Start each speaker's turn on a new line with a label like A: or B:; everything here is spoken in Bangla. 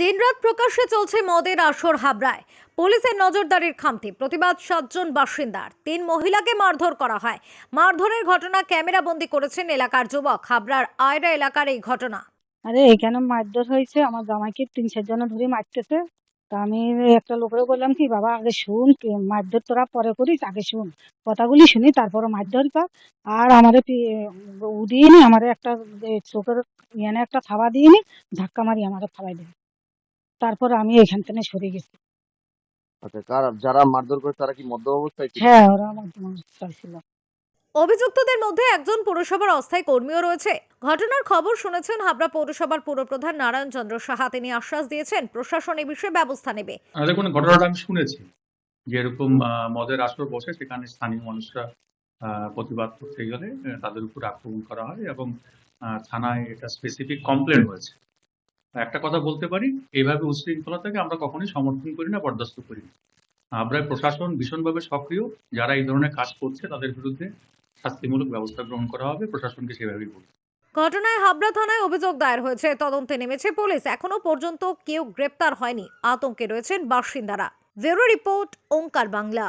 A: দিনরাত প্রকাশ্যে চলছে মদের আসর হাবড়ায়। পুলিশের নজরদারির খামতি। প্রতিবাদ সাতজন বাসিন্দার। তিন মহিলাকে মারধর করা হয়। মারধরের ঘটনা ক্যামেরা ক্যামেরাবন্দি করেছেন এলাকার যুবক। হাবড়ার আয়রা এলাকার এই ঘটনা।
B: আরে, এখানে মারধর হয়েছে। আমার জামাইকে তিন চারজন ধরে মারতেছে। তা আমি একটা লোকের বললাম কি, বাবা, আগে শুন মারধর তোরা পরে করিস, আগে শুন। কথাগুলি শুনি তারপরে মারধর কর। আর আমাদের উদিয়ে নি আমাদের একটা চোখের ইয়ানে একটা থাবা দিয়ে নি ধাক্কা মারি আমাদের থাবাই দিল। তারপর আমি এখান থেকে সরে গেছি।
C: আচ্ছা কার যারা মারধর করে তারা কি মদ্য অবস্থায় ছিল?
B: হ্যাঁ ওরা আমার চাইছিল
A: অভিযুক্তদের মধ্যে একজন পুরসভার অস্থায়ী কর্মীও রয়েছে। ঘটনার খবর শুনেছেন হাবড়া পৌরসভার পুরপ্রধান নারায়ণ চন্দ্র সাহা। তিনি আশ্বাস দিয়েছেন প্রশাসন এ বিষয়ে ব্যবস্থা নেবে।
D: দেখুন ঘটনাটা আমি শুনেছি। যে এরকম মদের আসর বসে সেখানে স্থানীয় মানুষরা আহ, প্রতিবাদ করতে গেলে তাদের উপর আক্রমণ করা হয় এবং আহ, থানায় এটা স্পেসিফিক কমপ্লেন হয়েছে একটা কথা বলতে পারি, এইভাবে উশৃঙ্খলতাকে আমরা কখনোই সমর্থন করি না, বরদাস্ত করি না। আমরা প্রশাসন ভীষণভাবে সক্রিয়, যারা এই ধরনের কাজ করছে তাদের বিরুদ্ধে শাস্তিমূলক ব্যবস্থা গ্রহণ করা হবে, প্রশাসনকে সেভাবেই বলব
A: ঘটনায় হাবড়া থানায় অভিযোগ দায়ের হয়েছে, তদন্তে নেমেছে পুলিশ, এখনও পর্যন্ত কেউ গ্রেপ্তার হয়নি, আতঙ্কে রয়েছেন বাসিন্দারা। Bureau report, Onkar Bangla.